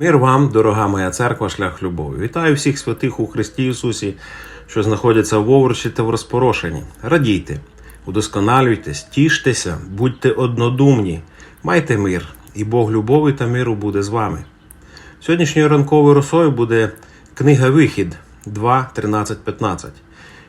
Мир вам, дорога моя церква, шлях любові. Вітаю всіх святих у Христі Ісусі, що знаходяться в овручі та в розпорошенні. Радійте, удосконалюйтесь, тіштеся, будьте однодумні, майте мир, і Бог любові та миру буде з вами. Сьогоднішньою ранковою росою буде книга Вихід 2, 13, 15.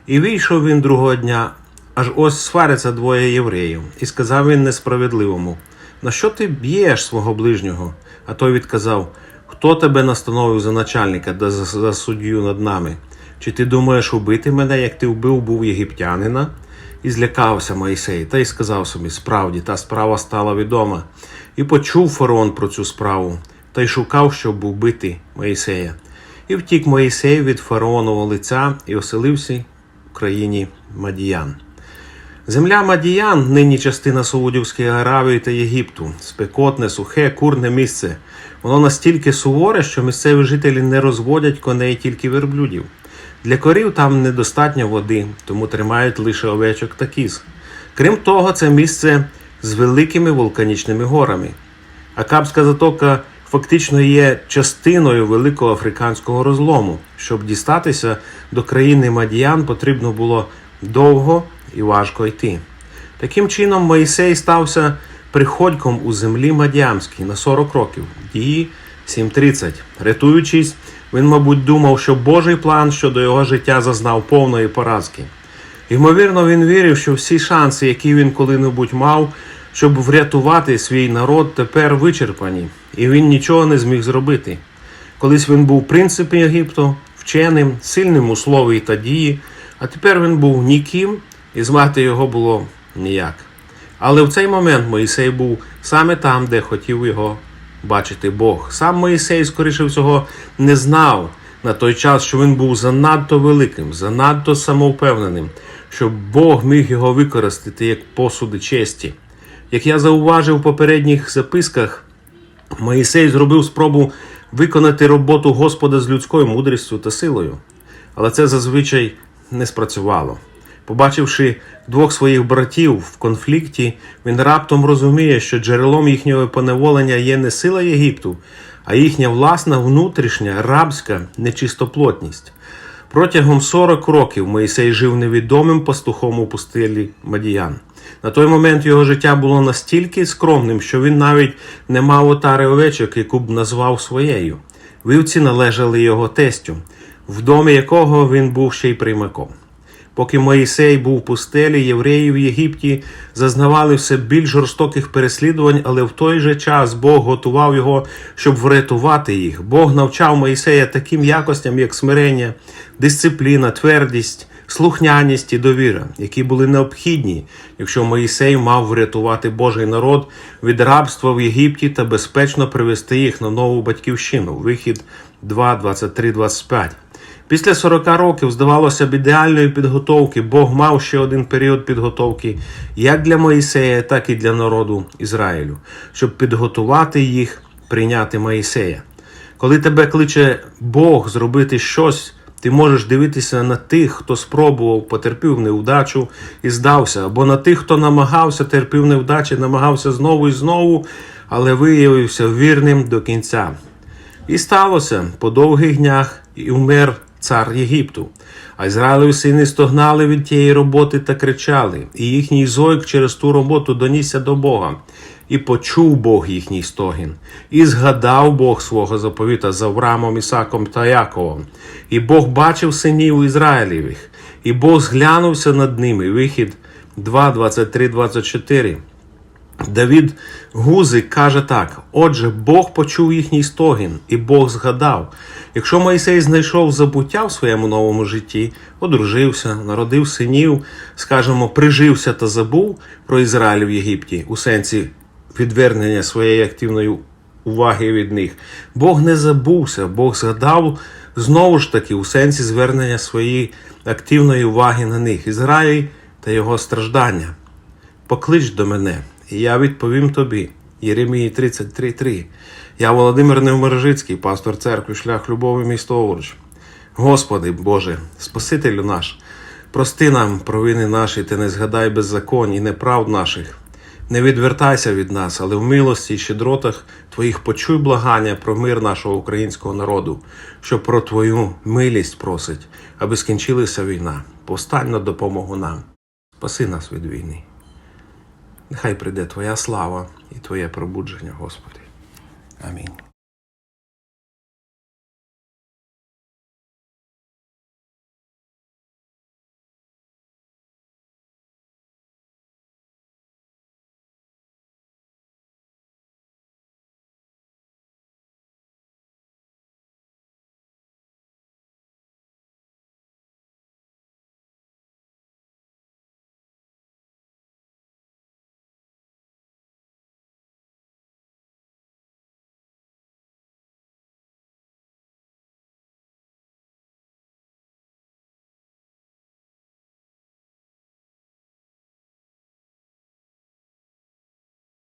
І вийшов він другого дня, аж ось сваряться двоє євреїв, і сказав він несправедливому: На що ти б'єш свого ближнього? А той відказав: Хто тебе настановив за начальника да за, за суддю над нами? Чи ти думаєш убити мене, як ти вбив був єгиптянина? І злякався Моїсей, та й сказав собі: справді, та справа стала відома. І почув фараон про цю справу, та й шукав, щоб убити Моїсея. І втік Моїсей від фараонового лиця і оселився в країні Мадіян. Земля Мадіян, нині частина Саудівської Аравії та Єгипту, спекотне, сухе, курне місце. Воно настільки суворе, що місцеві жителі не розводять коней тільки верблюдів. Для корів там недостатньо води, тому тримають лише овечок та кіз. Крім того, це місце з великими вулканічними горами. Акабська затока фактично є частиною великого африканського розлому. Щоб дістатися до країни Мадіян, потрібно було довго і важко йти. Таким чином, Моїсей стався приходьком у землі Мадіамській на 40 років, дії 7.30. Рятуючись, він, мабуть, думав, що Божий план щодо його життя зазнав повної поразки. Ймовірно, він вірив, що всі шанси, які він коли-небудь мав, щоб врятувати свій народ, тепер вичерпані, і він нічого не зміг зробити. Колись він був принципом Єгипту, вченим, сильним у слові та дії, а тепер він був ніким, і звати його було ніяк. Але в цей момент Моїсей був саме там, де хотів його бачити Бог. Сам Моїсей, скоріше всього, не знав на той час, що він був занадто великим, занадто самовпевненим, щоб Бог міг його використати як посуди честі. Як я зауважив у попередніх записках, Моїсей зробив спробу виконати роботу Господа з людською мудрістю та силою, але це зазвичай не спрацювало. Побачивши двох своїх братів в конфлікті, він раптом розуміє, що джерелом їхнього поневолення є не сила Єгипту, а їхня власна внутрішня рабська нечистоплотність. Протягом 40 років Моїсей жив невідомим пастухом у пустелі Мадіян. На той момент його життя було настільки скромним, що він навіть не мав отари овечок, яку б назвав своєю. Вівці належали його тестю, в домі якого він був ще й приймаком. Поки Моїсей був в пустелі, євреї в Єгипті зазнавали все більш жорстоких переслідувань, але в той же час Бог готував його, щоб врятувати їх. Бог навчав Моїсея таким якостям, як смирення, дисципліна, твердість, слухняність і довіра, які були необхідні, якщо Моїсей мав врятувати Божий народ від рабства в Єгипті та безпечно привести їх на нову батьківщину. Вихід 2, 23, 25. Після 40 років, здавалося б, ідеальної підготовки Бог мав ще один період підготовки як для Моїсея, так і для народу Ізраїлю, щоб підготувати їх прийняти Моїсея. Коли тебе кличе Бог зробити щось, ти можеш дивитися на тих, хто спробував, потерпів невдачу і здався, або на тих, хто намагався, терпів невдачі, намагався знову і знову, але виявився вірним до кінця. І сталося по довгих днях і умер цар Єгипту. А Ізраїлеві сини стогнали від тієї роботи та кричали, і їхній зойк через ту роботу донісся до Бога. І почув Бог їхній стогін, і згадав Бог свого заповіта з Авраамом, Ісаком та Яковом. І Бог бачив синів Ізраїлівих, і Бог зглянувся над ними. Вихід 2, 23, 24. Давід Гузик каже так: Отже, Бог почув їхній стогін, і Бог згадав. Якщо Моїсей знайшов забуття в своєму новому житті, одружився, народив синів, скажімо, прижився та забув про Ізраїль в Єгипті у сенсі відвернення своєї активної уваги від них, Бог не забувся, Бог згадав знову ж таки у сенсі звернення своєї активної уваги на них, Ізраїль та його страждання. Поклич до мене, і я відповім тобі. Єремії 33.3. Я Володимир Невмержицький, пастор церкви, шлях любові, місто Овруч. Господи Боже, Спасителю наш, прости нам провини наші, ти не згадай беззаконь і неправд наших. Не відвертайся від нас, але в милості і щедротах Твоїх почуй благання про мир нашого українського народу, що про Твою милість просить, аби скінчилася війна. Повстань на допомогу нам. Спаси нас від війни. Нехай прийде Твоя слава і Твоє пробудження, Господи. Амінь.